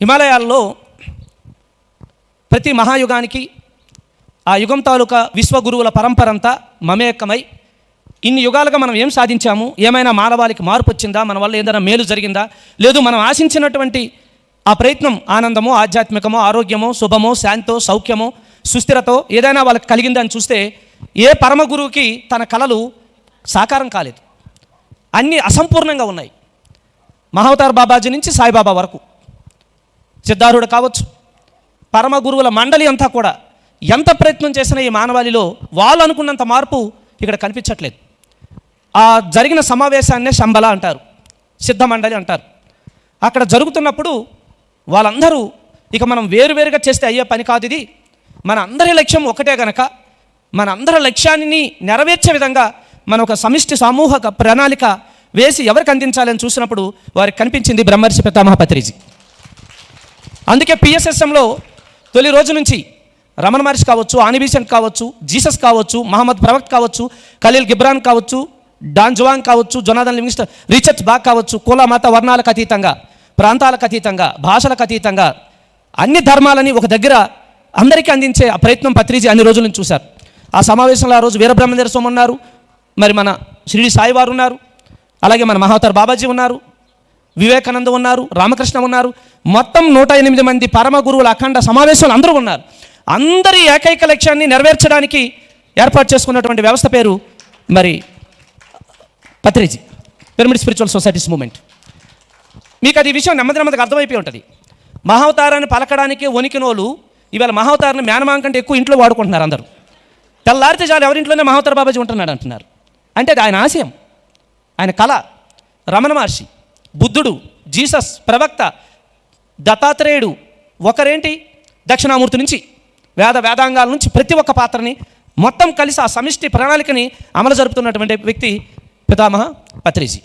హిమాలయాల్లో ప్రతి మహాయుగానికి ఆ యుగం తాలూకా విశ్వగురువుల పరంపరంతా మమేకమై ఇన్ని యుగాలుగా మనం ఏం సాధించాము? ఏమైనా మానవాళికి మార్పు వచ్చిందా? మన వల్ల ఏదైనా మేలు జరిగిందా? లేదు మనం ఆశించినటువంటి ఆ ప్రయత్నం ఆనందమో ఆధ్యాత్మికమో ఆరోగ్యమో శుభమో శాంతో సౌఖ్యమో సుస్థిరతో ఏదైనా వాళ్ళకి కలిగిందా అని చూస్తే ఏ పరమ గురువుకి తన కళలు సాకారం కాలేదు. అన్నీ అసంపూర్ణంగా ఉన్నాయి. మహావతార్ బాబాజీ నుంచి సాయిబాబా వరకు. సిద్ధారుడు కావచ్చు. పరమ గురువుల మండలి అంతా కూడా ఎంత ప్రయత్నం చేసినా ఈ మానవాళిలో వాళ్ళు అనుకున్నంత మార్పు ఇక్కడ కనిపించట్లేదు. ఆ జరిగిన సమావేశాన్నే శంబల అంటారు సిద్ధ మండలి అంటారు. అక్కడ జరుగుతున్నప్పుడు వాళ్ళందరూ ఇక మనం వేరువేరుగా చేస్తే అయ్యే పని కాదు ఇది. మన అందరి లక్ష్యం ఒకటే గనక మన అందరి లక్ష్యాన్ని నెరవేర్చే విధంగా మన ఒక సమిష్టి సామూహిక ప్రణాళిక వేసి ఎవరికి అందించాలని చూసినప్పుడు వారికి కనిపించింది బ్రహ్మర్షి పితామహ పత్రిజీ. అందుకే పిఎస్ఎస్ఎంలో తొలి రోజు నుంచి రమణ మహర్షి కావచ్చు ఆనిబీసెంట్ కావచ్చు జీసస్ కావచ్చు మహమ్మద్ ప్రవక్త్ కావచ్చు ఖలీల్ గిబ్రాన్ కావచ్చు డాన్ జువాంగ్ కావచ్చు జొనాథన్ లివింగ్స్టన్ రిచర్డ్స్ బాగ్ కావచ్చు కుల మత వర్ణాలకు అతీతంగా ప్రాంతాలకు అతీతంగా భాషలకు అతీతంగా అన్ని ధర్మాలని ఒక దగ్గర అందరికీ అందించే ఆ ప్రయత్నం పత్రిజీ అన్ని రోజుల నుంచి చూశారు. ఆ సమావేశంలో ఆ రోజు వీరబ్రహ్మేంద్ర స్వామి ఉన్నారు మరి మన షిరిడి సాయి వారు ఉన్నారు అలాగే మన మహావతార్ బాబాజీ ఉన్నారు వివేకానంద ఉన్నారు రామకృష్ణ ఉన్నారు. మొత్తం నూట ఎనిమిది మంది పరమ గురువుల అఖండ సమావేశాలు అందరూ ఉన్నారు. అందరి ఏకైక లక్ష్యాన్ని నెరవేర్చడానికి ఏర్పాటు చేసుకున్నటువంటి వ్యవస్థ పేరు మరి Patriji pyramid spiritual societies movement. మీకు అది విషయం నెమ్మది నెమ్మదిగా అర్థమైపోయి ఉంటుంది. మహావతారాన్ని పలకడానికి వణికినోళ్ళు ఇవాళ మహావతారాన్ని మేనమాం కంటే ఎక్కువ ఇంట్లో వాడుకుంటున్నారు అందరూ. తెల్లారితే చాలు ఎవరింట్లోనే మహావతార బాబాజీ ఉంటున్నాడు అంటున్నారు. అంటే అది ఆయన ఆశయం. ఆయన కళ. రమణ మహర్షి. బుద్ధుడు జీసస్ ప్రవక్త దత్తాత్రేయుడు ఒకరేంటి? దక్షిణామూర్తి నుంచి వేద వేదాంగాల నుంచి ప్రతి ఒక్క పాత్రని మొత్తం కలిసి ఆ సమిష్టి ప్రణాళికని అమలు జరుపుతున్నటువంటి వ్యక్తి పితామహ పత్రిజీ.